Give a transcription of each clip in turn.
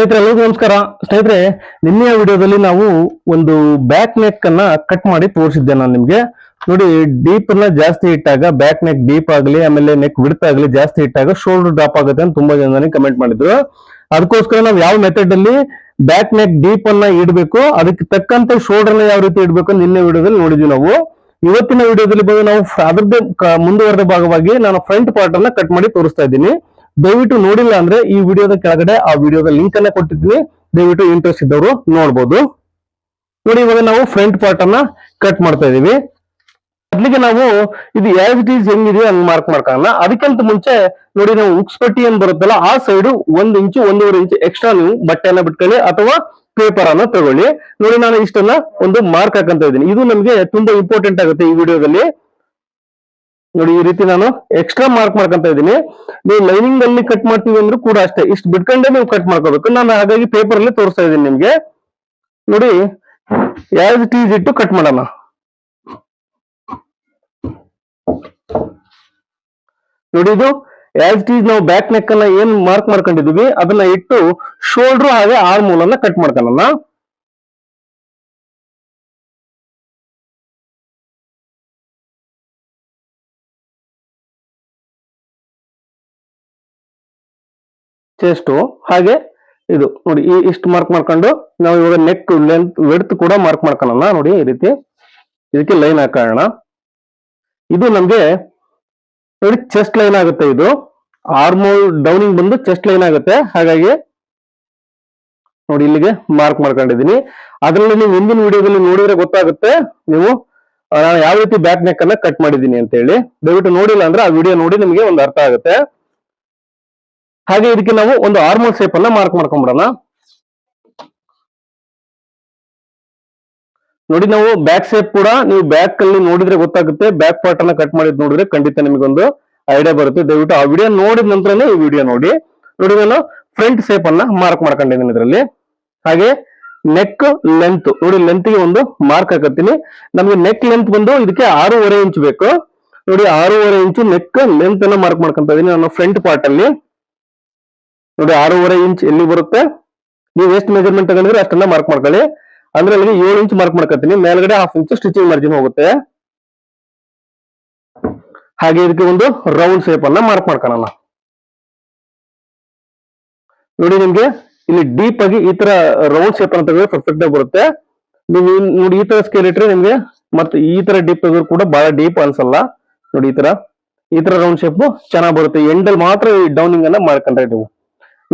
ಸ್ನೇಹಿತರೆ ಎಲ್ಲರಿಗೂ ನಮಸ್ಕಾರ. ಸ್ನೇಹಿತರೆ ನಿನ್ನೆಯ ವಿಡಿಯೋದಲ್ಲಿ ನಾವು ಒಂದು ಬ್ಯಾಕ್ ನೆಕ್ ಅನ್ನ ಕಟ್ ಮಾಡಿ ತೋರಿಸಿದ್ದೆ ನಾನು ನಿಮ್ಗೆ. ನೋಡಿ ಡೀಪ್ ಅನ್ನ ಜಾಸ್ತಿ ಇಟ್ಟಾಗ ಬ್ಯಾಕ್ ನೆಕ್ ಡೀಪ್ ಆಗಲಿ, ಆಮೇಲೆ ನೆಕ್ ವಿಡ್ತ್ ಆಗಲಿ ಜಾಸ್ತಿ ಇಟ್ಟಾಗ ಶೋಲ್ಡರ್ ಡ್ರಾಪ್ ಆಗುತ್ತೆ ಅಂತ ತುಂಬಾ ಜನ ಕಮೆಂಟ್ ಮಾಡಿದ್ರು. ಅದಕ್ಕೋಸ್ಕರ ನಾವು ಯಾವ ಮೆಥಡ್ ಅಲ್ಲಿ ಬ್ಯಾಕ್ ನೆಕ್ ಡೀಪ್ ಅನ್ನ ಇಡಬೇಕು, ಅದಕ್ಕೆ ತಕ್ಕಂತೆ ಶೋಲ್ಡರ್ನ ಯಾವ ರೀತಿ ಇಡಬೇಕು ನಿನ್ನೆ ವಿಡಿಯೋದಲ್ಲಿ ನೋಡಿದ್ವಿ ನಾವು. ಇವತ್ತಿನ ವಿಡಿಯೋದಲ್ಲಿ ಬಂದು ನಾವು ಅದ್ರದ್ದೇ ಮುಂದುವರೆದ ಭಾಗವಾಗಿ ನಾನು ಫ್ರಂಟ್ ಪಾರ್ಟ್ ಅನ್ನ ಕಟ್ ಮಾಡಿ ತೋರಿಸ್ತಾ ಇದ್ದೀನಿ. ದಯವಿಟ್ಟು ನೋಡಿಲ್ಲ ಅಂದ್ರೆ ಈ ವಿಡಿಯೋದ ಕೆಳಗಡೆ ಆ ವಿಡಿಯೋದ ಲಿಂಕ್ ಅನ್ನ ಕೊಟ್ಟಿದ್ದೀನಿ. ದಯವಿಟ್ಟು ಇಂಟ್ರೆಸ್ಟ್ ಇದ್ದವರು ನೋಡ್ಬೋದು. ನೋಡಿ, ಇವಾಗ ನಾವು ಫ್ರಂಟ್ ಪಾರ್ಟ್ ಅನ್ನ ಕಟ್ ಮಾಡ್ತಾ ಇದೀವಿ. ಮೊದಲಿಗೆ ನಾವು ಇದು ಯಾವ ಇಟ್ ಹೆಂಗಿದೆ ಹಂಗ್ ಮಾರ್ಕ್ ಮಾಡ್ಕೊಳ್ಳೋಣ. ಅದಕ್ಕಿಂತ ಮುಂಚೆ ನೋಡಿ, ನಾವು ಉಕ್ಸ್ಪಟ್ಟಿ ಏನ್ ಬರುತ್ತಲ್ಲ, ಆ ಸೈಡ್ ಒಂದ್ ಇಂಚು ಒಂದೂವರೆ ಇಂಚು ಎಕ್ಸ್ಟ್ರಾ ನೀವು ಬಟ್ಟೆಯನ್ನ ಬಿಟ್ಕೊಳ್ಳಿ ಅಥವಾ ಪೇಪರ್ ಅನ್ನ ತಗೊಳ್ಳಿ. ನೋಡಿ, ನಾನು ಇಷ್ಟನ್ನ ಒಂದು ಮಾರ್ಕ್ ಹಾಕಂತ ಇದ್ದೀನಿ. ಇದು ನಮಗೆ ತುಂಬಾ ಇಂಪಾರ್ಟೆಂಟ್ ಆಗುತ್ತೆ ಈ ವಿಡಿಯೋದಲ್ಲಿ. ನೋಡಿ, ಈ ರೀತಿ ನಾನು ಎಕ್ಸ್ಟ್ರಾ ಮಾರ್ಕ್ ಮಾಡ್ಕೊಂತ ಇದ್ದೀನಿ. ನೀವು ಲೈನಿಂಗ್ ಅಲ್ಲಿ ಕಟ್ ಮಾಡ್ತೀವಿ ಅಂದ್ರೂ ಕೂಡ ಅಷ್ಟೇ. ಇಷ್ಟು ಬಿಟ್ಕೊಂಡೇ ನೀವು ಕಟ್ ಮಾಡ್ಕೋಬೇಕು. ನಾನು ಹಾಗಾಗಿ ಪೇಪರ್ ಅಲ್ಲಿ ತೋರಿಸ್ತಾ ಇದ್ದೀನಿ ನಿಮ್ಗೆ. ನೋಡಿ, ಯಾವ್ದು ಟೀಸ್ ಇಟ್ಟು ಕಟ್ ಮಾಡೋಣ? ನೋಡಿ, ಇದು ಆಸ್ ಟೀಸ್ ನಾವು ಬ್ಯಾಕ್ ನೆಕ್ ಅನ್ನ ಏನ್ ಮಾರ್ಕ್ ಮಾಡ್ಕೊಂಡಿದೀವಿ ಅದನ್ನ ಇಟ್ಟು ಶೋಲ್ಡರ್ ಹಾಗೆ ಆರ್ ಮೂಲನ್ನ ಕಟ್ ಮಾಡ್ಕೊಳ್ಳೋಣ. ಚೆಸ್ಟ್ ಹಾಗೆ ಇದು. ನೋಡಿ, ಈ ಇಷ್ಟು ಮಾರ್ಕ್ ಮಾಡ್ಕೊಂಡು ನಾವು ಇವಾಗ ನೆಕ್ ಲೆಂತ್ ವೆಡ್ತ್ ಕೂಡ ಮಾರ್ಕ್ ಮಾಡ್ಕೊಳ್ಳೋಣ ನೋಡಿ, ಈ ರೀತಿ. ಇದಕ್ಕೆ ಲೈನ್ ಹಾಕೋಣ. ಇದು ನಮ್ಗೆ ನೋಡಿ ಚೆಸ್ಟ್ ಲೈನ್ ಆಗುತ್ತೆ ಇದು. ಆರ್ಮೋಲ್ ಡೌನಿಂಗ್ ಬಂದು ಚೆಸ್ಟ್ ಲೈನ್ ಆಗುತ್ತೆ. ಹಾಗಾಗಿ ನೋಡಿ, ಇಲ್ಲಿಗೆ ಮಾರ್ಕ್ ಮಾಡ್ಕೊಂಡಿದೀನಿ ಅದರಲ್ಲಿ ನೀವು ಹಿಂದಿನ ವಿಡಿಯೋದಲ್ಲಿ ನೋಡಿದ್ರೆ ಗೊತ್ತಾಗುತ್ತೆ. ನೀವು ನಾನು ಯಾವ ರೀತಿ ಬ್ಯಾಕ್ ನೆಕ್ ಅನ್ನ ಕಟ್ ಮಾಡಿದೀನಿ ಅಂತ ಹೇಳಿ ದಯವಿಟ್ಟು ನೋಡಿಲ್ಲ ಅಂದ್ರೆ ಆ ವಿಡಿಯೋ ನೋಡಿ ನಿಮಗೆ ಒಂದು ಅರ್ಥ ಆಗುತ್ತೆ. ಹಾಗೆ ಇದಕ್ಕೆ ನಾವು ಒಂದು ಆರ್ಮೋಲ್ ಶೇಪ್ ಅನ್ನ ಮಾರ್ಕ್ ಮಾಡ್ಕೊಂಡ್ಬಿಡೋಣ ನೋಡಿ ನಾವು ಬ್ಯಾಕ್ ಶೇಪ್ ಕೂಡ ನೀವು ಬ್ಯಾಕ್ ಅಲ್ಲಿ ನೋಡಿದ್ರೆ ಗೊತ್ತಾಗುತ್ತೆ. ಬ್ಯಾಕ್ ಪಾರ್ಟ್ ಅನ್ನ ಕಟ್ ಮಾಡಿದ್ ನೋಡಿದ್ರೆ ಖಂಡಿತ ನಿಮಗೊಂದು ಐಡಿಯಾ ಬರುತ್ತೆ. ದಯವಿಟ್ಟು ಆ ವಿಡಿಯೋ ನೋಡಿದ ನಂತರನೇ ಈ ವಿಡಿಯೋ ನೋಡಿ. ನೋಡಿ ನಾನು ಫ್ರಂಟ್ ಶೇಪ್ ಅನ್ನ ಮಾರ್ಕ್ ಮಾಡ್ಕೊಂಡಿದ್ದೀನಿ ಇದರಲ್ಲಿ. ಹಾಗೆ ನೆಕ್ ಲೆಂತ್ ನೋಡಿ ಲೆಂತ್ಗೆ ಒಂದು ಮಾರ್ಕ್ ಹಾಕತ್ತೀನಿ. ನಮ್ಗೆ ನೆಕ್ ಲೆಂತ್ ಬಂದು ಇದಕ್ಕೆ ಆರೂವರೆ ಇಂಚ್ ಬೇಕು. ನೋಡಿ ಆರೂವರೆ ಇಂಚು ನೆಕ್ ಲೆಂತ್ ಅನ್ನ ಮಾರ್ಕ್ ಮಾಡ್ಕೊಂತ ಇದೀನಿ ನಾನು ಫ್ರಂಟ್ ಪಾರ್ಟ್ ಅಲ್ಲಿ. ನೋಡಿ ಆರೂವರೆ ಇಂಚ್ ಎಲ್ಲಿ ಬರುತ್ತೆ? ನೀವು ಎಷ್ಟು ಮೆಜರ್ಮೆಂಟ್ ತಗೊಂಡಿದ್ರೆ ಅಷ್ಟನ್ನ ಮಾರ್ಕ್ ಮಾಡ್ಕೊಳ್ಳಿ. ಅಂದ್ರೆ ಅಲ್ಲಿಗೆ ಏಳು ಇಂಚ್ ಮಾರ್ಕ್ ಮಾಡ್ಕೊತೀನಿ. ಮೇಲ್ಗಡೆ ಹಾಫ್ ಇಂಚ್ ಸ್ಟಿಚಿಂಗ್ ಮಾರ್ಜಿನ್ ಹೋಗುತ್ತೆ. ಹಾಗೆ ಇದಕ್ಕೆ ಒಂದು ರೌಂಡ್ ಶೇಪ್ ಅನ್ನ ಮಾರ್ಕ್ ಮಾಡ್ಕೊಳ್ಳೋಣ. ನೋಡಿ ನಿಮ್ಗೆ ಇಲ್ಲಿ ಡೀಪ್ ಆಗಿ ಈ ತರ ರೌಂಡ್ ಶೇಪ್ ಅನ್ನ ತಗೊಂಡ್ರೆ ಪರ್ಫೆಕ್ಟ್ ಆಗಿ ಬರುತ್ತೆ. ನೀವು ನೋಡಿ ಈ ತರ ಸ್ಕೇಲ್ ಇಟ್ರೆ ನಿಮ್ಗೆ ಮತ್ತೆ ಈ ತರ ಡೀಪ್ ತೆಗೆದ್ರು ಕೂಡ ಬಹಳ ಡೀಪ್ ಅನ್ಸಲ್ಲ. ನೋಡಿ ಈ ತರ. ಈ ತರ ರೌಂಡ್ ಶೇಪ್ ಚೆನ್ನಾಗಿ ಬರುತ್ತೆ. ಎಂಡಲ್ ಮಾತ್ರ ಈ ಡೌನಿಂಗ್ ಅನ್ನ ಮಾಡ್ಕೊಂಡ್ರೆ ನೀವು.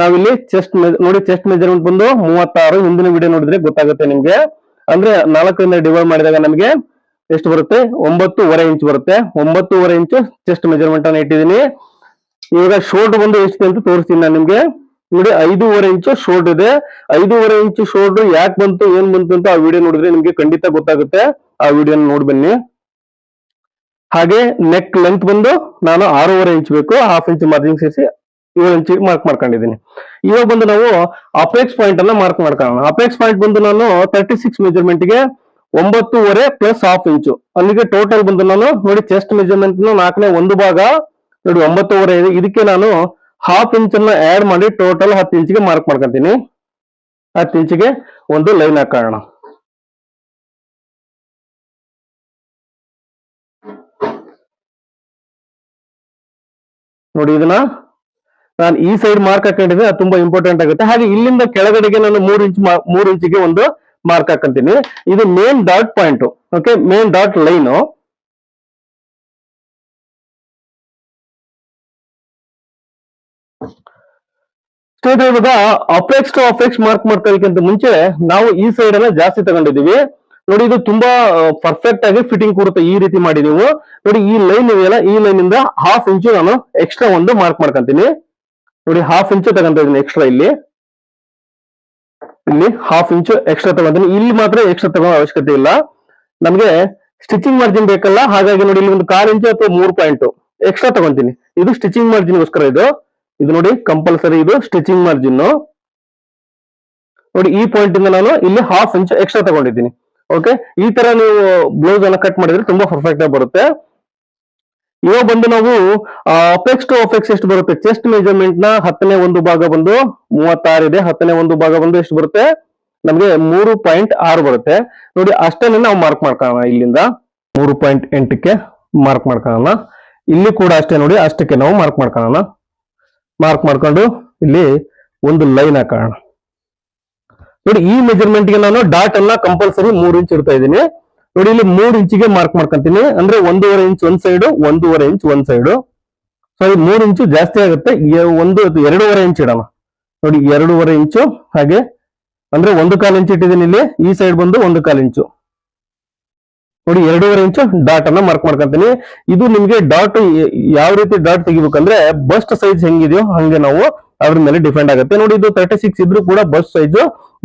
ನಾವಿಲ್ಲಿ ಚೆಸ್ಟ್ ನೋಡಿ ಚೆಸ್ಟ್ ಮೆಜರ್ಮೆಂಟ್ ಬಂದು ಮೂವತ್ತಾರು ಹಿಂದಿನ ವಿಡಿಯೋ ನೋಡಿದ್ರೆ ಗೊತ್ತಾಗುತ್ತೆ ನಿಮ್ಗೆ. ಅಂದ್ರೆ ನಾಲ್ಕರಿಂದ ಡಿವೈಡ್ ಮಾಡಿದಾಗ ನಮಗೆ ಎಷ್ಟು ಬರುತ್ತೆ? ಒಂಬತ್ತೂವರೆ ಇಂಚ್ ಬರುತ್ತೆ. ಒಂಬತ್ತೂವರೆ ಇಂಚ್ ಚೆಸ್ಟ್ ಮೆಜರ್ಮೆಂಟ್ ಅನ್ನ ಇಟ್ಟಿದ್ದೀನಿ. ಇವಾಗ ಶೋಲ್ಡರ್ ಬಂದು ಎಷ್ಟಿದೆ ಅಂತ ತೋರಿಸ್ತೀನಿ ನಾನು ನಿಮ್ಗೆ. ನೋಡಿ, ಐದೂವರೆ ಇಂಚು ಶೋಲ್ಡರ್ ಇದೆ. ಐದೂವರೆ ಇಂಚು ಶೋಲ್ಡ್ ಯಾಕೆ ಬಂತು, ಏನ್ ಬಂತು ಅಂತ ಆ ವಿಡಿಯೋ ನೋಡಿದ್ರೆ ನಿಮ್ಗೆ ಖಂಡಿತ ಗೊತ್ತಾಗುತ್ತೆ. ಆ ವಿಡಿಯೋ ನೋಡಿ ಬನ್ನಿ. ಹಾಗೆ ನೆಕ್ ಲೆಂತ್ ಬಂದು ನಾನು ಆರೂವರೆ ಇಂಚ್ ಬೇಕು. ಹಾಫ್ ಇಂಚ್ ಮಾರ್ಜಿನ್ ಸೇರಿಸಿ ಏಳು ಮಾರ್ಕ್ ಮಾಡ್ಕೊಂಡಿದ್ದೀನಿ ಇವಾಗ ಬಂದು ನಾವು ಅಪೆಕ್ಸ್ ಪಾಯಿಂಟ್ ಅನ್ನ ಮಾರ್ಕ್ ಮಾಡ್ಕೊಳ್ಳೋಣ. ಅಪೆಕ್ಸ್ ಪಾಯಿಂಟ್ ಬಂದು ನಾನು ತರ್ಟಿ ಸಿಕ್ಸ್ ಮೆಜರ್ಮೆಂಟ್ಗೆ ಒಂಬತ್ತೂವರೆ ಪ್ಲಸ್ ಹಾಫ್ ಇಂಚು ಅಲ್ಲಿಗೆ ಟೋಟಲ್ ಬಂದು ನಾನು ನೋಡಿ ಚೆಸ್ಟ್ ಮೆಜರ್ಮೆಂಟ್ ನಾಲ್ಕನೇ ಒಂದು ಭಾಗ ನೋಡಿ ಒಂಬತ್ತೂವರೆ ಇದೆ. ಇದಕ್ಕೆ ನಾನು ಹಾಫ್ ಇಂಚ್ ಅನ್ನ ಆಡ್ ಮಾಡಿ ಟೋಟಲ್ ಹತ್ತು ಇಂಚಿಗೆ ಮಾರ್ಕ್ ಮಾಡ್ಕೊಂತೀನಿ. ಹತ್ತು ಇಂಚಿಗೆ ಒಂದು ಲೈನ್ ಹಾಕೋಣ. ನೋಡಿ ಇದನ್ನ ನಾನು ಈ ಸೈಡ್ ಮಾರ್ಕ್ ಹಾಕೊಂಡಿದ್ರೆ ಅದು ತುಂಬಾ ಇಂಪಾರ್ಟೆಂಟ್ ಆಗುತ್ತೆ. ಹಾಗೆ ಇಲ್ಲಿಂದ ಕೆಳಗಡೆಗೆ ನಾನು ಮೂರ್ ಇಂಚ್ ಮೂರ್ ಇಂಚಿಗೆ ಒಂದು ಮಾರ್ಕ್ ಹಾಕಂತೀನಿ. ಇದು main dot point okay main dot line ಇವಾಗ ಅಪೆಕ್ಸ್ ಟು ಅಪೆಕ್ಸ್ ಮಾರ್ಕ್ ಮಾಡ್ಕೊಳ್ಳೋಕ್ಕಿಂತ ಮುಂಚೆ ನಾವು ಈ ಸೈಡ್ ಅನ್ನ ಜಾಸ್ತಿ ತಗೊಂಡಿದೀವಿ ನೋಡಿ, ಇದು ತುಂಬಾ ಪರ್ಫೆಕ್ಟ್ ಆಗಿ ಫಿಟ್ಟಿಂಗ್ ಕೊಡುತ್ತೆ ಈ ರೀತಿ ಮಾಡಿ ನೀವು. ನೋಡಿ, ಈ ಲೈನ್ ಇದೆಯಲ್ಲ, ಈ ಲೈನ್ ಇಂದ ಹಾಫ್ ಇಂಚು ನಾನು ಎಕ್ಸ್ಟ್ರಾ ಒಂದು ಮಾರ್ಕ್ ಮಾಡ್ಕೊಂತೀನಿ. ನೋಡಿ ಹಾಫ್ ಇಂಚು ತಗೊಂತ ಇದೀನಿ ಎಕ್ಸ್ಟ್ರಾ ಇಲ್ಲಿ. ಇಲ್ಲಿ ಹಾಫ್ ಇಂಚು ಎಕ್ಸ್ಟ್ರಾ ತಗೊಂತೀನಿ ಇಲ್ಲಿ ಮಾತ್ರ ಎಕ್ಸ್ಟ್ರಾ ತಗೊಳ್ಳೋ ಅವಶ್ಯಕತೆ ಇಲ್ಲ. ನಮ್ಗೆ ಸ್ಟಿಚಿಂಗ್ ಮಾರ್ಜಿನ್ ಬೇಕಲ್ಲ, ಹಾಗಾಗಿ ನೋಡಿ ಇಲ್ಲಿ ಒಂದು ಕಾಲ್ ಇಂಚು ಅಥವಾ ಮೂರು ಪಾಯಿಂಟ್ ಎಕ್ಸ್ಟ್ರಾ ತಗೊಂತೀನಿ ಇದು ಸ್ಟಿಚಿಂಗ್ ಮಾರ್ಜಿನ್ಗೋಸ್ಕರ ಇದು. ಇದು ನೋಡಿ ಕಂಪಲ್ಸರಿ ಇದು ಸ್ಟಿಚಿಂಗ್ ಮಾರ್ಜಿನ್ ನೋಡಿ ಈ ಪಾಯಿಂಟ್ ಇಂದ ನಾನು ಇಲ್ಲಿ ಹಾಫ್ ಇಂಚ್ ಎಕ್ಸ್ಟ್ರಾ ತಗೊಂಡಿದ್ದೀನಿ. ಓಕೆ ಈ ತರ ನೀವು ಬ್ಲೌಸ್ ಅನ್ನ ಕಟ್ ಮಾಡಿದ್ರೆ ತುಂಬಾ ಪರ್ಫೆಕ್ಟ್ ಆಗಿ ಬರುತ್ತೆ. ಇವಾಗ ಬಂದು ನಾವು ಅಪೆಕ್ಸ್ ಟು ಅಪೆಕ್ಸ್ ಎಷ್ಟು ಬರುತ್ತೆ? ಚೆಸ್ಟ್ ಮೆಜರ್ಮೆಂಟ್ನ ಹತ್ತನೇ ಒಂದು ಭಾಗ ಬಂದು ಮೂವತ್ತಾರು ಇದೆ. ಹತ್ತನೇ ಒಂದು ಭಾಗ ಬಂದು ಎಷ್ಟು ಬರುತ್ತೆ? ನಮಗೆ ಮೂರು ಪಾಯಿಂಟ್ ಆರು ಬರುತ್ತೆ. ನೋಡಿ, ಅಷ್ಟನ್ನೇ ನಾವು ಮಾರ್ಕ್ ಮಾಡ್ಕೊಳ್ಳೋಣ ಇಲ್ಲಿಂದ. ಮೂರು ಪಾಯಿಂಟ್ ಎಂಟಕ್ಕೆ ಮಾರ್ಕ್ ಮಾಡ್ಕೊಳ್ಳೋಣ. ಇಲ್ಲಿ ಕೂಡ ಅಷ್ಟೇ ನೋಡಿ, ಅಷ್ಟಕ್ಕೆ ನಾವು ಮಾರ್ಕ್ ಮಾಡ್ಕೊಳ್ಳೋಣ. ಮಾರ್ಕ್ ಮಾಡ್ಕೊಂಡು ಇಲ್ಲಿ ಒಂದು ಲೈನ್ ಹಾಕೋಣ. ನೋಡಿ, ಈ ಮೆಜರ್ಮೆಂಟ್ಗೆ ನಾನು ಡಾಟ್ ಅನ್ನ ಕಂಪಲ್ಸರಿ ಮೂರು ಇಂಚ್ ಇಡ್ತಾ ಇದ್ದೀನಿ. ನೋಡಿ, ಇಲ್ಲಿ ಮೂರು ಇಂಚಿಗೆ ಮಾರ್ಕ್ ಮಾಡ್ಕೊಂತೀನಿ. ಅಂದ್ರೆ ಒಂದೂವರೆ ಇಂಚ್ ಒಂದ್ ಸೈಡ್ ಒಂದೂವರೆ ಇಂಚ್ ಒಂದ್ ಸೈಡ್ ಸಾರಿ ಮೂರು ಇಂಚು ಜಾಸ್ತಿ ಆಗುತ್ತೆ. ಒಂದು ಎರಡೂವರೆ ಇಂಚ್ ಇಡೋಣ ನೋಡಿ, ಎರಡೂವರೆ ಇಂಚು ಹಾಗೆ. ಅಂದ್ರೆ ಒಂದು ಕಾಲು ಇಂಚ್ ಇಟ್ಟಿದ್ದೀನಿ ಇಲ್ಲಿ. ಈ ಸೈಡ್ ಬಂದು ಒಂದು ಕಾಲು ಇಂಚು ನೋಡಿ, ಎರಡೂವರೆ ಇಂಚು ಡಾಟ್ ಅನ್ನ ಮಾರ್ಕ್ ಮಾಡ್ಕೊಂತೀನಿ. ಇದು ನಿಮ್ಗೆ ಡಾಟ್ ಯಾವ ರೀತಿ ಡಾಟ್ ತೆಗಿಬೇಕಂದ್ರೆ ಬಸ್ಟ್ ಸೈಜ್ ಹೆಂಗಿದೆಯೋ ಹಂಗೆ ನಾವು ಅದ್ರ ಮೇಲೆ ಡಿಪೆಂಡ್ ಆಗುತ್ತೆ. ನೋಡಿ, ಇದು ತರ್ಟಿ ಸಿಕ್ಸ್ ಇದ್ರೂ ಕೂಡ ಬಸ್ಟ್ ಸೈಜ್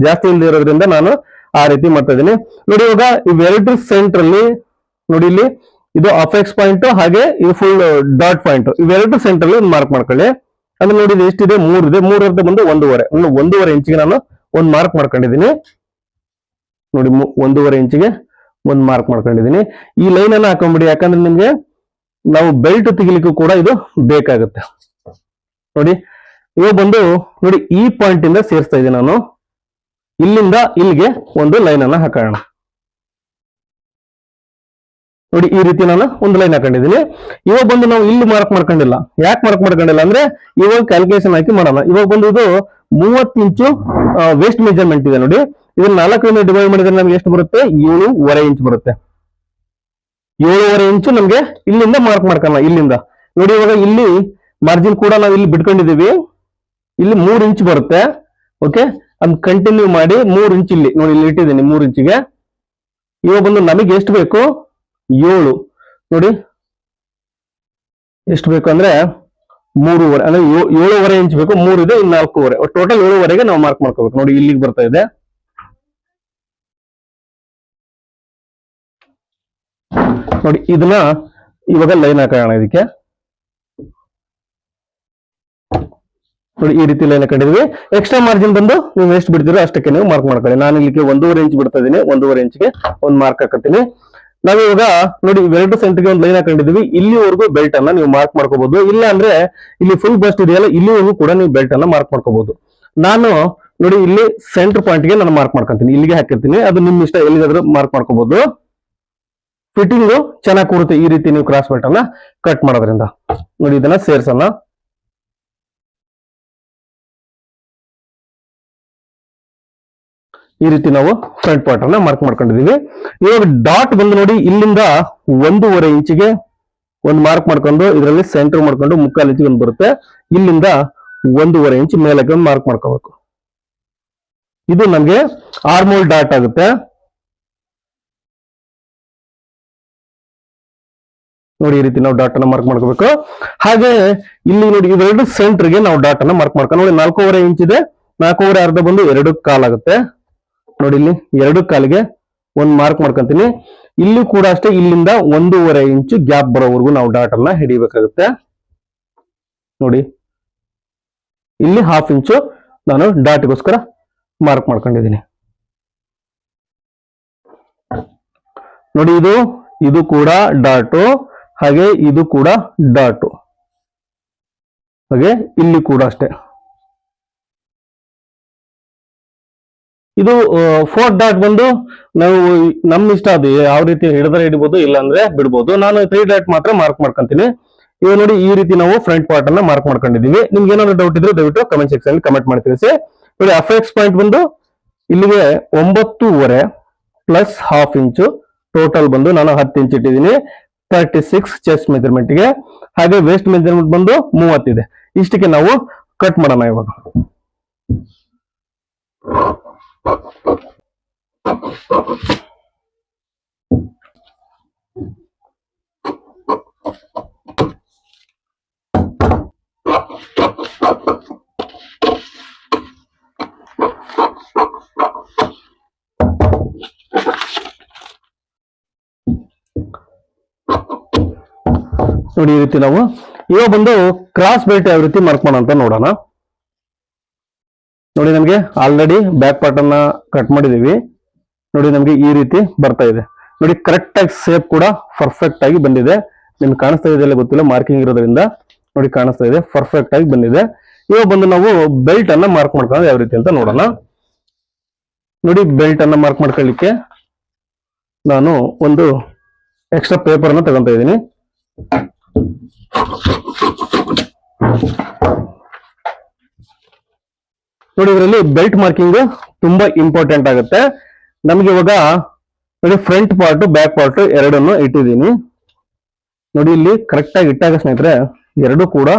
ಜಾಸ್ತಿ ಇಲ್ಲದಿರೋದ್ರಿಂದ ನಾನು ಆ ರೀತಿ ಮಾಡ್ತಾ ಇದೀನಿ ನೋಡಿ ಇವಾಗ ಇವೆರಡು ಸೆಂಟರ್ ಅಲ್ಲಿ ನೋಡಿ ಇಲ್ಲಿ ಇದು ಅಫೆಕ್ಸ್ ಪಾಯಿಂಟ್ ಹಾಗೆ ಇದು ಫುಲ್ ಡಾಟ್ ಪಾಯಿಂಟ್ ಇವೆರಡು ಸೆಂಟರ್ ಅಲ್ಲಿ ಮಾರ್ಕ್ ಮಾಡ್ಕೊಳ್ಳಿ. ಅಂದ್ರೆ ನೋಡಿ ಇದು ಎಷ್ಟಿದೆ? ಮೂರು ಇದೆ. ಮೂರರದ ಬಂದು ಒಂದೂವರೆ. ಒಂದೂವರೆ ಇಂಚಿಗೆ ನಾನು ಒಂದ್ ಮಾರ್ಕ್ ಮಾಡ್ಕೊಂಡಿದ್ದೀನಿ. ನೋಡಿ ಒಂದೂವರೆ ಇಂಚಿಗೆ ಒಂದ್ ಮಾರ್ಕ್ ಮಾಡ್ಕೊಂಡಿದ್ದೀನಿ. ಈ ಲೈನ್ ಅನ್ನ ಹಾಕೊಂಡ್ಬಿಡಿ ಯಾಕಂದ್ರೆ ನಿಮ್ಗೆ ನಾವು ಬೆಲ್ಟ್ ತೆಗಿಲಿಕ್ಕೂ ಕೂಡ ಇದು ಬೇಕಾಗುತ್ತೆ. ನೋಡಿ, ಇವಾಗ ಬಂದು ನೋಡಿ ಈ ಪಾಯಿಂಟ್ ಇಂದ ಸೇರಿಸ್ತಾ ಇದ್ದೀನಿ ನಾನು. ಇಲ್ಲಿಂದ ಇಲ್ಲಿಗೆ ಒಂದು ಲೈನ್ ಅನ್ನ ಹಾಕೋಣ. ನೋಡಿ, ಈ ರೀತಿ ನಾನು ಒಂದು ಲೈನ್ ಹಾಕೊಂಡಿದ್ದೀನಿ. ಇವಾಗ ಬಂದು ನಾವು ಇಲ್ಲಿ ಮಾರ್ಕ್ ಮಾಡ್ಕೊಂಡಿಲ್ಲ. ಯಾಕೆ ಮಾರ್ಕ್ ಮಾಡ್ಕೊಂಡಿಲ್ಲ ಅಂದ್ರೆ, ಇವಾಗ ಕ್ಯಾಲ್ಕುಲೇಷನ್ ಹಾಕಿ ಮಾಡೋಣ. ಇವಾಗ ಬಂದು ಇದು ಮೂವತ್ತು ಇಂಚು ವೇಸ್ಟ್ ಮೆಜರ್ಮೆಂಟ್ ಇದೆ ನೋಡಿ. ಇದನ್ನ ನಾಲ್ಕರಿಂದ ಡಿವೈಡ್ ಮಾಡಿದ್ರೆ ನಮ್ಗೆ ಎಷ್ಟು ಬರುತ್ತೆ? ಏಳುವರೆ ಇಂಚ್ ಬರುತ್ತೆ. ಏಳುವರೆ ಇಂಚು ನಮ್ಗೆ ಇಲ್ಲಿಂದ ಮಾರ್ಕ್ ಮಾಡ್ಕೊಳ್ಳ ಇಲ್ಲಿಂದ. ನೋಡಿ, ಇವಾಗ ಇಲ್ಲಿ ಮಾರ್ಜಿನ್ ಕೂಡ ನಾವು ಇಲ್ಲಿ ಬಿಟ್ಕೊಂಡಿದೀವಿ ಇಲ್ಲಿ ಮೂರು ಇಂಚ್ ಬರುತ್ತೆ. ಓಕೆ ಅದ್ ಕಂಟಿನ್ಯೂ ಮಾಡಿ ಮೂರ್ ಇಂಚ್ ಇಲ್ಲಿ. ನೋಡಿ ಇಲ್ಲಿ ಇಟ್ಟಿದ್ದೀನಿ ಮೂರ್ ಇಂಚಿಗೆ. ಇವಾಗ ಬಂದು ನಮಗೆ ಎಷ್ಟು ಬೇಕು? ಏಳು. ನೋಡಿ. ಎಷ್ಟು ಬೇಕು ಅಂದ್ರೆ ಮೂರುವರೆ, ಅಂದ್ರೆ ಏಳುವರೆ ಇಂಚ್ ಬೇಕು, ಮೂರು ಇದೆ, ಇನ್ನು ನಾಲ್ಕೂವರೆ. ಟೋಟಲ್ ಏಳುವರೆಗೆ ನಾವು ಮಾರ್ಕ್ ಮಾಡ್ಕೋಬೇಕು. ನೋಡಿ ಇಲ್ಲಿಗೆ ಬರ್ತಾ ಇದೆ. ನೋಡಿ, ಇದನ್ನ ಇವಾಗ ಲೈನ್ ಹಾಕೋಣ ಇದಕ್ಕೆ. ನೋಡಿ ಈ ರೀತಿ ಲೈನ್ ಕಂಡಿದ್ವಿ ಎಕ್ಸ್ಟ್ರಾ ಮಾರ್ಜಿನ್ ಬಂದು ನೀವು ಎಷ್ಟು ಬಿಡ್ತೀರೋ ಅಷ್ಟಕ್ಕೆ ನೀವು ಮಾರ್ಕ್ ಮಾಡ್ಕೊಳ್ಳಿ. ನಾನು ಇಲ್ಲಿಗೆ ಒಂದೂವರೆ ಇಂಚ್ ಬಿಡ್ತಾ ಇದೀನಿ ಒಂದೂವರೆ ಇಂಚ್ಗೆ ಒಂದು ಮಾರ್ಕ್ ಹಾಕತ್ತೀನಿ. ನಾವು ಇವಾಗ ನೋಡಿ, ಇವೆರಡು ಸೆಂಟ್ಗೆ ಒಂದು ಲೈನ್ ಹಾಕೊಂಡಿದ್ವಿ ಇಲ್ಲಿವರೆಗೂ ಬೆಲ್ಟ್ ಅನ್ನ ನೀವು ಮಾರ್ಕ್ ಮಾಡ್ಕೋಬಹುದು ಇಲ್ಲ ಅಂದ್ರೆ ಇಲ್ಲಿ ಫುಲ್ ಬಸ್ಟ್ ಇದೆಯಲ್ಲ, ಇಲ್ಲಿವರೆಗೂ ಕೂಡ ನೀವು ಬೆಲ್ಟ್ ಅನ್ನ ಮಾರ್ಕ್ ಮಾಡ್ಕೋಬಹುದು ನಾನು ನೋಡಿ, ಇಲ್ಲಿ ಸೆಂಟರ್ ಪಾಯಿಂಟ್ಗೆ ನಾನು ಮಾರ್ಕ್ ಮಾಡ್ಕೊಂತೀನಿ. ಇಲ್ಲಿಗೆ ಹಾಕಿರ್ತೀನಿ. ಅದು ನಿಮ್ಮ ಇಷ್ಟ. ಎಲ್ಲಿಗಾದ್ರೂ ಮಾರ್ಕ್ ಮಾಡ್ಕೋಬಹುದು ಫಿಟ್ಟಿಂಗು ಚೆನ್ನಾಗಿ ಕೂರುತ್ತೆ ಈ ರೀತಿ ನೀವು ಕ್ರಾಸ್ ಬೆಲ್ಟ್ ಅನ್ನ ಕಟ್ ಮಾಡೋದ್ರಿಂದ. ನೋಡಿ, ಇದನ್ನ ಸೇರ್ಸೋಣ. ಈ ರೀತಿ ನಾವು ಫ್ರಂಟ್ ಪಾರ್ಟ್ ಮಾರ್ಕ್ ಮಾಡ್ಕೊಂಡಿದೀವಿ ಇವಾಗ ಡಾಟ್ ಬಂದು ನೋಡಿ, ಇಲ್ಲಿಂದ ಒಂದೂವರೆ ಇಂಚಿಗೆ ಒಂದು ಮಾರ್ಕ್ ಮಾಡ್ಕೊಂಡು, ಇದರಲ್ಲಿ ಸೆಂಟರ್ ಮಾಡ್ಕೊಂಡು ಮುಕ್ಕಾಲು ಇಂಚಿಗೆ ಒಂದು ಬರುತ್ತೆ. ಇಲ್ಲಿಂದ ಒಂದೂವರೆ ಇಂಚ್ ಮೇಲಕ್ಕೆ ಒಂದು ಮಾರ್ಕ್ ಮಾಡ್ಕೋಬೇಕು. ಇದು ನಮ್ಗೆ ಆರ್ಮೋಲ್ ಡಾಟ್ ಆಗುತ್ತೆ. ನೋಡಿ, ಈ ರೀತಿ ನಾವು ಡಾಟ್ ಅನ್ನ ಮಾರ್ಕ್ ಮಾಡ್ಕೋಬೇಕು. ಹಾಗೆ ಇಲ್ಲಿ ನೋಡಿ, ಇವೆರಡು ಸೆಂಟರ್ಗೆ ನಾವು ಡಾಟ್ ಅನ್ನ ಮಾರ್ಕ್ ಮಾಡ್ಕೊಂಡು ನೋಡಿ, ನಾಲ್ಕೂವರೆ ಇಂಚ್ ಇದೆ. ನಾಲ್ಕೂವರೆ ಅರ್ಧ ಬಂದು ಎರಡು ಕಾಲಾಗುತ್ತೆ. ನೋಡಿ ಇಲ್ಲಿ ಎರಡು ಕಾಲಿಗೆ ಒಂದು ಮಾರ್ಕ್ ಮಾಡ್ಕೊಂತೀನಿ. ಇಲ್ಲಿ ಕೂಡ ಅಷ್ಟೇ ಇಲ್ಲಿಂದ ಒಂದೂವರೆ ಇಂಚು ಗ್ಯಾಪ್ ಬರೋವರೆಗೂ ನಾವು ಡಾಟ್ ಅನ್ನ ಹಿಡಿಬೇಕಾಗುತ್ತೆ. ನೋಡಿ. ಇಲ್ಲಿ ಹಾಫ್ ಇಂಚು ನಾನು ಡಾಟ್ಗೋಸ್ಕರ ಮಾರ್ಕ್ ಮಾಡ್ಕೊಂಡಿದ್ದೀನಿ. ನೋಡಿ ಇದು ಇದು ಕೂಡ ಡಾಟು ಹಾಗೆ ಇದು ಕೂಡ ಡಾಟು ಹಾಗೆ ಇಲ್ಲಿ ಕೂಡ ಅಷ್ಟೇ. ಇದು ಫೋರ್ ಡಾಟ್ ಬಂದು ನಾವು ನಮ್ಮ ಇಷ್ಟ ಅದು ಯಾವ ರೀತಿ ಹಿಡಿದ್ರೆ ಹಿಡಿಬೋದು ಇಲ್ಲ ಅಂದ್ರೆ ಬಿಡ್ಬೋದು. ನಾನು ತ್ರೀ ಡಾಟ್ ಮಾತ್ರ ಮಾರ್ಕ್ ಮಾಡ್ಕೊಂತೀನಿ. ಇವಾಗ ನೋಡಿ, ಈ ರೀತಿ ನಾವು ಫ್ರಂಟ್ ಪಾರ್ಟ್ ಅನ್ನ ಮಾರ್ಕ್ ಮಾಡ್ಕೊಂಡಿದೀವಿ ನಿಮ್ಗೆ ಏನಾದ್ರು ಡೌಟ್ ಇದ್ರೆ ದಯವಿಟ್ಟು ಕಮೆಂಟ್ ಸೆಕ್ಷನ್ ಅಲ್ಲಿ ಕಮೆಂಟ್ ಮಾಡಿ ಸರ್ ನೋಡಿ ಅಫೆಕ್ಸ್ ಪಾಯಿಂಟ್ ಬಂದು ಇಲ್ಲಿಗೆ ಒಂಬತ್ತೂವರೆ ಪ್ಲಸ್ ಹಾಫ್ ಇಂಚು ಟೋಟಲ್ ಬಂದು ನಾನು ಹತ್ತು ಇಂಚ್ ಇಟ್ಟಿದ್ದೀನಿ. ತರ್ಟಿ ಸಿಕ್ಸ್ ಚೆಸ್ಟ್ ಮೆಜರ್ಮೆಂಟ್ಗೆ ಹಾಗೆ ವೇಸ್ಟ್ ಮೆಜರ್ಮೆಂಟ್ ಬಂದು ಮೂವತ್ತಿದೆ. ಇಷ್ಟಕ್ಕೆ ನಾವು ಕಟ್ ಮಾಡೋಣ ಇವಾಗ. ನೋಡಿ ಈ ರೀತಿ ನಾವು ಇವಾಗ ಬಂದು ಕ್ರಾಸ್ ಬೆಲ್ಟ್ ಯಾವ ರೀತಿ ಮಾರ್ಕ್ ಮಾಡೋಣ ಅಂತ ನೋಡೋಣ. ನೋಡಿ ನಮಗೆ ಆಲ್ರೆಡಿ ಬ್ಯಾಕ್ ಪಾರ್ಟ್ ಅನ್ನ ಕಟ್ ಮಾಡಿದೀವಿ. ನೋಡಿ ನಮಗೆ ಈ ರೀತಿ ಬರ್ತಾ ಇದೆ. ನೋಡಿ ಕರೆಕ್ಟ್ ಆಗಿ ಸೇಪ್ ಕೂಡ ಪರ್ಫೆಕ್ಟ್ ಆಗಿ ಬಂದಿದೆ. ನಿಮ್ಗೆ ಕಾಣಿಸ್ತಾ ಇದೆಯಲ್ಲ ಗೊತ್ತಿಲ್ಲ ಮಾರ್ಕಿಂಗ್ ಇರೋದ್ರಿಂದ ನೋಡಿ ಕಾಣಿಸ್ತಾ ಇದೆ ಪರ್ಫೆಕ್ಟ್ ಆಗಿ ಬಂದಿದೆ. ಇವಾಗ ಬಂದು ನಾವು ಬೆಲ್ಟ್ ಅನ್ನ ಮಾರ್ಕ್ ಮಾಡ್ಕೊಳ್ಳೋದು ಯಾವ ರೀತಿ ಅಂತ ನೋಡೋಣ. ನೋಡಿ ಬೆಲ್ಟ್ ಅನ್ನ ಮಾರ್ಕ್ ಮಾಡ್ಕೊಳ್ಳಿಕ್ಕೆ ನಾನು ಒಂದು ಎಕ್ಸ್ಟ್ರಾ ಪೇಪರ್ ಅನ್ನ ತಗೊಂತ ಇದ್ದೀನಿ. ನೋಡಿ, ಇದರಲ್ಲಿ ಬೆಲ್ಟ್ ಮಾರ್ಕಿಂಗ್ ತುಂಬಾ ಇಂಪಾರ್ಟೆಂಟ್ ಆಗುತ್ತೆ. ನಮ್ಗೆ ಇವಾಗ ನೋಡಿ ಫ್ರಂಟ್ ಪಾರ್ಟ್ ಬ್ಯಾಕ್ ಪಾರ್ಟ್ ಎರಡನ್ನು ಇಟ್ಟಿದ್ದೀನಿ. ನೋಡಿ, ಇಲ್ಲಿ ಕರೆಕ್ಟ್ ಆಗಿ ಇಟ್ಟಾಗ ಸ್ನೇಹಿತರೆ, ಎರಡು ಕೂಡ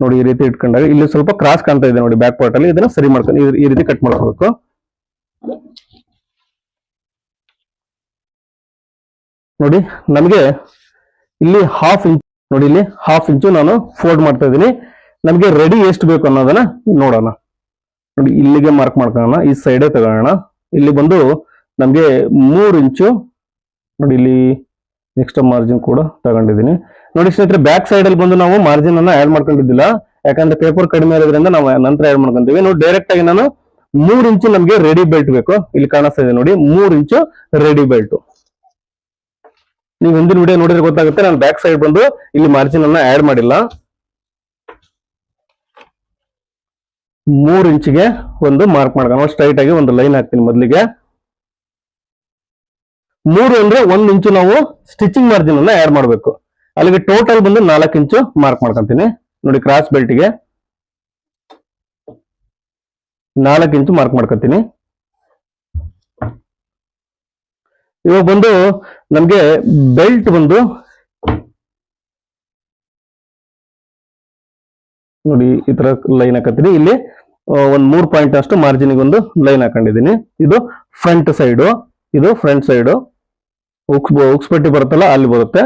ನೋಡಿ, ಈ ರೀತಿ ಇಟ್ಕೊಂಡಾಗ ಇಲ್ಲಿ ಸ್ವಲ್ಪ ಕ್ರಾಸ್ ಕಾಣ್ತಾ ಇದೆ ನೋಡಿ ಬ್ಯಾಕ್ ಪಾರ್ಟ್ ಅಲ್ಲಿ. ಇದನ್ನ ಸರಿ ಮಾಡ್ಕೊಂಡು ಈ- ರೀತಿ ಕಟ್ ಮಾಡ್ಕೋಬೇಕು. ನೋಡಿ, ನಮಗೆ ಇಲ್ಲಿ ಹಾಫ್ ಇಂಚ್ ನೋಡಿ, ಇಲ್ಲಿ ಹಾಫ್ ಇಂಚು ನಾನು ಫೋಲ್ಡ್ ಮಾಡ್ತಾ ಇದ್ದೀನಿ. ನಮಗೆ ರೆಡಿ ಎಷ್ಟು ಬೇಕು ಅನ್ನೋದನ್ನ ನೋಡೋಣ. ನೋಡಿ ಇಲ್ಲಿಗೆ ಮಾರ್ಕ್ ಮಾಡ್ಕೊಳ್ಳೋಣ, ಈ ಸೈಡೇ ತಗೊಳ್ಳೋಣ. ಇಲ್ಲಿ ಬಂದು ನಮಗೆ ಮೂರು ಇಂಚು, ನೋಡಿ ಇಲ್ಲಿ ನೆಕ್ಸ್ಟ್ ಮಾರ್ಜಿನ್ ಕೂಡ ತಗೊಂಡಿದ್ದೀನಿ. ನೋಡಿ ಸ್ನೇಹಿತರೆ ಬ್ಯಾಕ್ ಸೈಡ್ ಅಲ್ಲಿ ಬಂದು ನಾವು ಮಾರ್ಜಿನ್ ಅನ್ನ ಆಡ್ ಮಾಡ್ಕೊಂಡಿದ್ದಿಲ್ಲ. ಯಾಕಂದ್ರೆ ಪೇಪರ್ ಕಡಿಮೆ ಇರೋದ್ರಿಂದ ನಾವು ನಂತರ ಆಡ್ ಮಾಡ್ಕೊಂತೀವಿ. ನೋಡಿ ಡೈರೆಕ್ಟ್ ಆಗಿ ನಾನು ಮೂರು ಇಂಚು ನಮಗೆ ರೆಡಿ ಬೆಲ್ಟ್ ಬೇಕು. ಇಲ್ಲಿ ಕಾಣಿಸ್ತಾ ಇದೆ ನೋಡಿ, ಮೂರು ಇಂಚು ರೆಡಿ ಬೆಲ್ಟ್ ನೀವು ಹಿಂದಿನ ವಿಡಿಯೋ ನೋಡಿದ್ರೆ ಗೊತ್ತಾಗುತ್ತೆ, ನಾನು ಬ್ಯಾಕ್ ಸೈಡ್ ಬಂದು ಇಲ್ಲಿ ಮಾರ್ಜಿನ್ ಅನ್ನ ಆಡ್ ಮಾಡಿಲ್ಲ. ಮೂರ್ ಇಂಚಿಗೆ ಒಂದು ಮಾರ್ಕ್ ಮಾಡ್ಕೊಂಡು ಸ್ಟ್ರೈಟ್ ಆಗಿ ಒಂದು ಲೈನ್ ಹಾಕ್ತೀನಿ ಮೊದಲಿಗೆ. ಮೂರು ಅಂದ್ರೆ ಒಂದು ಇಂಚು ನಾವು ಸ್ಟಿಚಿಂಗ್ ಮಾರ್ಜಿನ್ ಅನ್ನ ಆಡ್ ಮಾಡಬೇಕು. ಅಲ್ಲಿಗೆ ಟೋಟಲ್ ಬಂದು ನಾಲ್ಕು ಇಂಚು ಮಾರ್ಕ್ ಮಾಡ್ಕೊಂತೀನಿ. ನೋಡಿ ಕ್ರಾಸ್ ಬೆಲ್ಟ್ಗೆ ನಾಲ್ಕು ಇಂಚು ಮಾರ್ಕ್ ಮಾಡ್ಕೊತೀನಿ. ಇವಾಗ ಬಂದು ನಮ್ಗೆ ಬೆಲ್ಟ್ ಬಂದು ನೋಡಿ ಈ ತರ ಲೈನ್ ಹಾಕತ್ತೀನಿ. ಇಲ್ಲಿ ಒಂದ್ ಮೂರ್ ಪಾಯಿಂಟ್ ಅಷ್ಟು ಮಾರ್ಜಿನ್ ಒಂದು ಲೈನ್ ಹಾಕೊಂಡಿದ್ದೀನಿ. ಇದು ಫ್ರಂಟ್ ಸೈಡು ಇದು ಫ್ರಂಟ್ ಸೈಡು ಉಕ್ಸ್ ಉಕ್ಸ್ ಪಟ್ಟಿ ಬರುತ್ತಲ್ಲ, ಅಲ್ಲಿ ಬರುತ್ತೆ.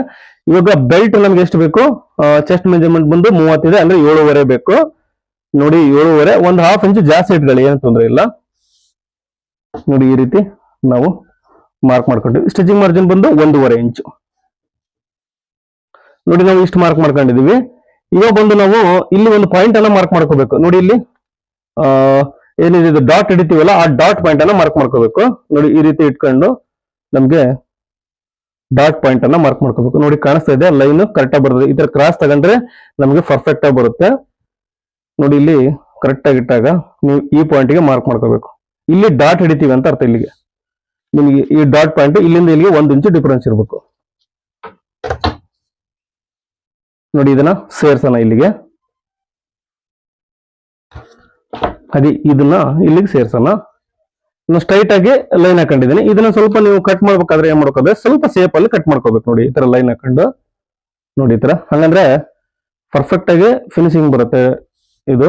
ಇವಾಗ ಬೆಲ್ಟ್ ನಮ್ಗೆ ಎಷ್ಟು ಬೇಕು? ಚೆಸ್ಟ್ ಮೆಜರ್ಮೆಂಟ್ ಬಂದು ಮೂವತ್ತಿದೆ, ಅಂದ್ರೆ ಏಳುವರೆ ಬೇಕು. ನೋಡಿ, ಏಳುವರೆ, ಒಂದು ಹಾಫ್ ಇಂಚು ಜಾಸ್ತಿ ಇಟ್ಕೊಳ್ಳಿ, ಏನು ತೊಂದರೆ ಇಲ್ಲ. ನೋಡಿ, ಈ ರೀತಿ ನಾವು ಮಾರ್ಕ್ ಮಾಡ್ಕೊಂಡಿವಿ. ಸ್ಟಿಚಿಂಗ್ ಮಾರ್ಜಿನ್ ಬಂದು ಒಂದೂವರೆ ಇಂಚು ನೋಡಿ, ನಾವು ಇಷ್ಟು ಮಾರ್ಕ್ ಮಾಡ್ಕೊಂಡಿದೀವಿ. ಇವಾಗ ಬಂದು ನಾವು ಇಲ್ಲಿ ಒಂದು ಪಾಯಿಂಟ್ ಅನ್ನ ಮಾರ್ಕ್ ಮಾಡ್ಕೋಬೇಕು. ನೋಡಿ ಇಲ್ಲಿ ಏನಿದೆ, ಇದು ಡಾಟ್ ಹಿಡಿತೀವಲ್ಲ, ಆ ಡಾಟ್ ಪಾಯಿಂಟ್ ಅನ್ನ ಮಾರ್ಕ್ ಮಾಡ್ಕೋಬೇಕು. ನೋಡಿ ಈ ರೀತಿ ಇಟ್ಕೊಂಡು ನಮ್ಗೆ ಡಾಟ್ ಪಾಯಿಂಟ್ ಅನ್ನ ಮಾರ್ಕ್ ಮಾಡ್ಕೋಬೇಕು. ನೋಡಿ ಕಾಣಿಸ್ತಾ ಇದೆ ಲೈನ್ ಕರೆಕ್ಟ್ ಆಗಿ ಬರ್ತದೆ. ಈ ಕ್ರಾಸ್ ತಗೊಂಡ್ರೆ ನಮಗೆ ಪರ್ಫೆಕ್ಟ್ ಆಗಿ ಬರುತ್ತೆ. ನೋಡಿ ಇಲ್ಲಿ ಕರೆಕ್ಟ್ ಆಗಿ ಇಟ್ಟಾಗ ನೀವು ಈ ಪಾಯಿಂಟ್ಗೆ ಮಾರ್ಕ್ ಮಾಡ್ಕೋಬೇಕು. ಇಲ್ಲಿ ಡಾಟ್ ಹಿಡಿತೀವಿ ಅಂತ ಅರ್ಥ ಇಲ್ಲಿಗೆ. ನಿಮಗೆ ಈ ಡಾಟ್ ಪಾಯಿಂಟ್ ಇಲ್ಲಿಂದ ಇಲ್ಲಿಗೆ ಒಂದು ಇಂಚು ಡಿಫರೆನ್ಸ್ ಇರಬೇಕು. ನೋಡಿ ಇದನ್ನ ಸೇರ್ಸೋಣ ಇಲ್ಲಿಗೆ. ಅದೇ ಇದನ್ನ ಇಲ್ಲಿಗೆ ಸೇರ್ಸೋಣ. ನಾನು ಸ್ಟ್ರೈಟ್ ಆಗಿ ಲೈನ್ ಹಾಕೊಂಡಿದ್ದೀನಿ. ಇದನ್ನ ಸ್ವಲ್ಪ ನೀವು ಕಟ್ ಮಾಡ್ಬೇಕಾದ್ರೆ ಏನ್ ಮಾಡ್ಕೋಬೇಕು? ಸ್ವಲ್ಪ ಸೇಫ್ ಅಲ್ಲಿ ಕಟ್ ಮಾಡ್ಕೋಬೇಕು ನೋಡಿ, ಈ ತರ ಲೈನ್ ಹಾಕೊಂಡು. ನೋಡಿ ಈ ತರ. ಹಂಗಂದ್ರೆ ಪರ್ಫೆಕ್ಟ್ ಆಗಿ ಫಿನಿಶಿಂಗ್ ಬರುತ್ತೆ ಇದು.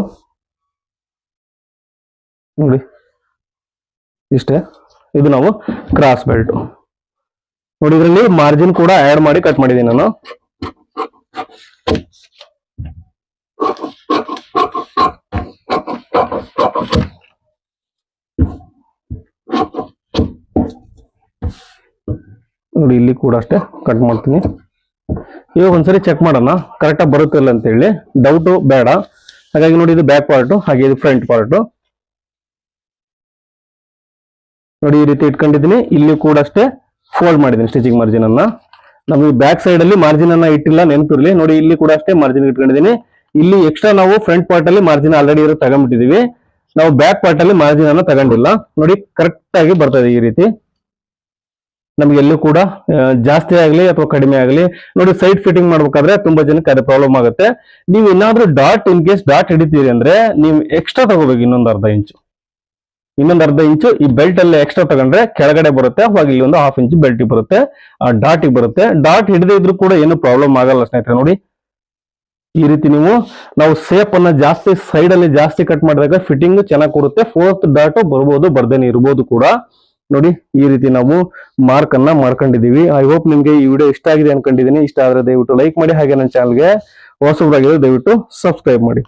ನೋಡಿ, ಇಷ್ಟೇ. ಇದು ನಾವು ಕ್ರಾಸ್ ಬೆಲ್ಟ್ ನೋಡಿ ಇದರಲ್ಲಿ ಮಾರ್ಜಿನ್ ಕೂಡ ಆ್ಯಡ್ ಮಾಡಿ ಕಟ್ ಮಾಡಿದ್ದೀನಿ ನಾನು ನೋಡಿ ಇಲ್ಲಿ ಕೂಡ ಅಷ್ಟೇ ಕಟ್ ಮಾಡ್ತೀನಿ. ಇವಾಗ ಒಂದ್ಸರಿ ಚೆಕ್ ಮಾಡೋಣ ಕರೆಕ್ಟಾಗಿ ಬರುತ್ತೆ ಇಲ್ಲ ಅಂತ ಹೇಳಿ ಡೌಟು ಬೇಡ. ಹಾಗಾಗಿ ನೋಡಿ ಇದು ಬ್ಯಾಕ್ ಪಾರ್ಟು ಹಾಗೆ ಇದು ಫ್ರಂಟ್ ಪಾರ್ಟು ನೋಡಿ ಈ ರೀತಿ ಇಟ್ಕೊಂಡಿದ್ದೀನಿ. ಇಲ್ಲಿ ಕೂಡ ಅಷ್ಟೇ ಫೋಲ್ಡ್ ಮಾಡಿದ್ದೀನಿ ಸ್ಟಿಚಿಂಗ್ ಮಾರ್ಜಿನ್ ಅನ್ನ. ನಮಗೆ ಬ್ಯಾಕ್ ಸೈಡ್ ಅಲ್ಲಿ ಮಾರ್ಜಿನ್ ಅನ್ನ ಇಟ್ಟಿಲ್ಲ, ನೆನಪಿರ್ಲಿ. ನೋಡಿ ಇಲ್ಲಿ ಕೂಡ ಅಷ್ಟೇ ಮಾರ್ಜಿನ್ ಇಟ್ಕೊಂಡಿದ್ದೀನಿ. ಇಲ್ಲಿ ಎಕ್ಸ್ಟ್ರಾ ನಾವು ಫ್ರಂಟ್ ಪಾರ್ಟ್ ಅಲ್ಲಿ ಮಾರ್ಜಿನ್ ಆಲ್ರೆಡಿ ಇರೋ ತಗೊಂಡ್ಬಿಟ್ಟಿದೀವಿ ನಾವು ಬ್ಯಾಕ್ ಪಾರ್ಟ್ ಅಲ್ಲಿ ಮಾರ್ಜಿನ್ ಅನ್ನ ತಗೊಂಡಿಲ್ಲ. ನೋಡಿ ಕರೆಕ್ಟ್ ಆಗಿ ಬರ್ತದೆ ಈ ರೀತಿ. ನಮ್ಗೆ ಎಲ್ಲೂ ಕೂಡ ಜಾಸ್ತಿ ಆಗಲಿ ಅಥವಾ ಕಡಿಮೆ ಆಗಲಿ, ನೋಡಿ ಸೈಡ್ ಫಿಟ್ಟಿಂಗ್ ಮಾಡ್ಬೇಕಾದ್ರೆ ತುಂಬಾ ಜನಕ್ಕೆ ಅದೇ ಪ್ರಾಬ್ಲಮ್ ಆಗುತ್ತೆ. ನೀವು ಏನಾದ್ರೂ ಡಾಟ್ ಇನ್ ಕೇಸ್ ಡಾಟ್ ಹಿಡಿತೀರಿ ಅಂದ್ರೆ ನೀವು ಎಕ್ಸ್ಟ್ರಾ ತಗೋಬೇಕು ಇನ್ನೊಂದು ಅರ್ಧ ಇಂಚು ಇನ್ನೊಂದು ಅರ್ಧ ಇಂಚು ಈ ಬೆಲ್ಟ್ ಅಲ್ಲಿ ಎಕ್ಸ್ಟ್ರಾ ತಗೊಂಡ್ರೆ ಕೆಳಗಡೆ ಬರುತ್ತೆ, ಹಾಗೆ ಇಲ್ಲಿ ಒಂದು ಹಾಫ್ ಇಂಚ್ ಬೆಲ್ಟ್ ಬರುತ್ತೆ, ಆ ಡಾಟ್ ಬರುತ್ತೆ. ಡಾಟ್ ಹಿಡದೇ ಇದ್ರೂ ಕೂಡ ಏನು ಪ್ರಾಬ್ಲಮ್ ಆಗಲ್ಲ ಸ್ನೇಹಿತರೆ, ನೋಡಿ. ಈ ರೀತಿ ನೀವು, ನಾವು ಸೇಪ್ ಅನ್ನ ಜಾಸ್ತಿ ಸೈಡ್ ಅಲ್ಲಿ ಜಾಸ್ತಿ ಕಟ್ ಮಾಡಿದಾಗ ಫಿಟ್ಟಿಂಗ್ ಚೆನ್ನಾಗಿ ಕೊಡುತ್ತೆ. ಫೋರ್ತ್ ಡಾಟ್ ಬರ್ಬೋದು, ಬರ್ದೇನೆ ಇರ್ಬೋದು ಕೂಡ. ನೋಡಿ, ಈ ರೀತಿ ನಾವು ಮಾರ್ಕ್ ಅನ್ನ ಮಾಡ್ಕೊಂಡಿದೀವಿ ಐ ಹೋಪ್ ನಿಮ್ಗೆ ಈ ವಿಡಿಯೋ ಇಷ್ಟ ಆಗಿದೆ ಅನ್ಕೊಂಡಿದೀನಿ ಇಷ್ಟ ಆದ್ರೆ ದಯವಿಟ್ಟು ಲೈಕ್ ಮಾಡಿ, ಹಾಗೆ ನನ್ನ ಚಾನಲ್ಗೆ ಹೊಸಬ್ರಾಗಿದ್ರೆ ದಯವಿಟ್ಟು ಸಬ್ಸ್ಕ್ರೈಬ್ ಮಾಡಿ.